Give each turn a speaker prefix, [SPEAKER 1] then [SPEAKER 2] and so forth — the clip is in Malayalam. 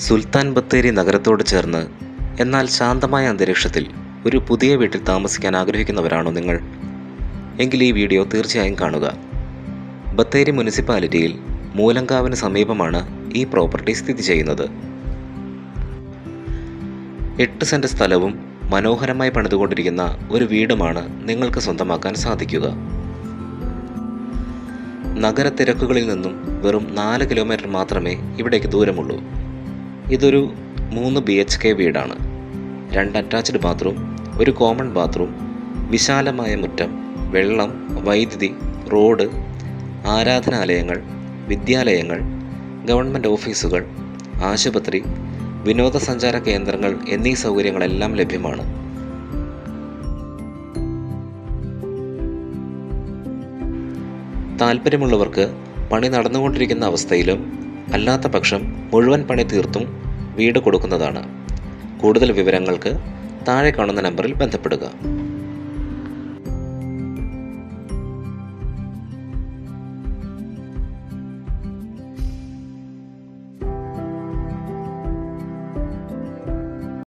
[SPEAKER 1] സുൽത്താൻ ബത്തേരി നഗരത്തോട് ചേർന്ന്. എന്നാൽ ശാന്തമായ അന്തരീക്ഷത്തിൽ ഒരു പുതിയ വീട്ടിൽ താമസിക്കാൻ ആഗ്രഹിക്കുന്നവരാണോ നിങ്ങൾ? എങ്കിൽ ഈ വീഡിയോ തീർച്ചയായും കാണുക. ബത്തേരി മുനിസിപ്പാലിറ്റിയിൽ മൂലങ്കാവിന് സമീപമാണ് ഈ പ്രോപ്പർട്ടി സ്ഥിതി ചെയ്യുന്നത്. എട്ട് സെന്റ് സ്ഥലവും മനോഹരമായി പണിതുകൊണ്ടിരിക്കുന്ന ഒരു വീടുമാണ് നിങ്ങൾക്ക് സ്വന്തമാക്കാൻ സാധിക്കുക. നഗരത്തിരക്കുകളിൽ നിന്നും വെറും നാല് കിലോമീറ്റർ മാത്രമേ ഇവിടേക്ക് ദൂരമുള്ളൂ. ഇതൊരു മൂന്ന് ബി എച്ച് കെ വീടാണ്. രണ്ട് അറ്റാച്ച്ഡ് ബാത്റൂം ഒരു കോമൺ ബാത്റൂം വിശാലമായ മുറ്റം വെള്ളം വൈദ്യുതി റോഡ് ആരാധനാലയങ്ങൾ വിദ്യാലയങ്ങൾ ഗവൺമെന്റ് ഓഫീസുകൾ ആശുപത്രി വിനോദസഞ്ചാര കേന്ദ്രങ്ങൾ എന്നീ സൗകര്യങ്ങളെല്ലാം ലഭ്യമാണ്. താല്പര്യമുള്ളവർക്ക് പണി നടന്നുകൊണ്ടിരിക്കുന്ന അവസ്ഥയിലും അല്ലാത്ത പക്ഷം മുഴുവൻ പണി തീർത്തും വീട് കൊടുക്കുന്നതാണ്. കൂടുതൽ വിവരങ്ങൾക്ക് താഴെ കാണുന്ന നമ്പറിൽ ബന്ധപ്പെടുക.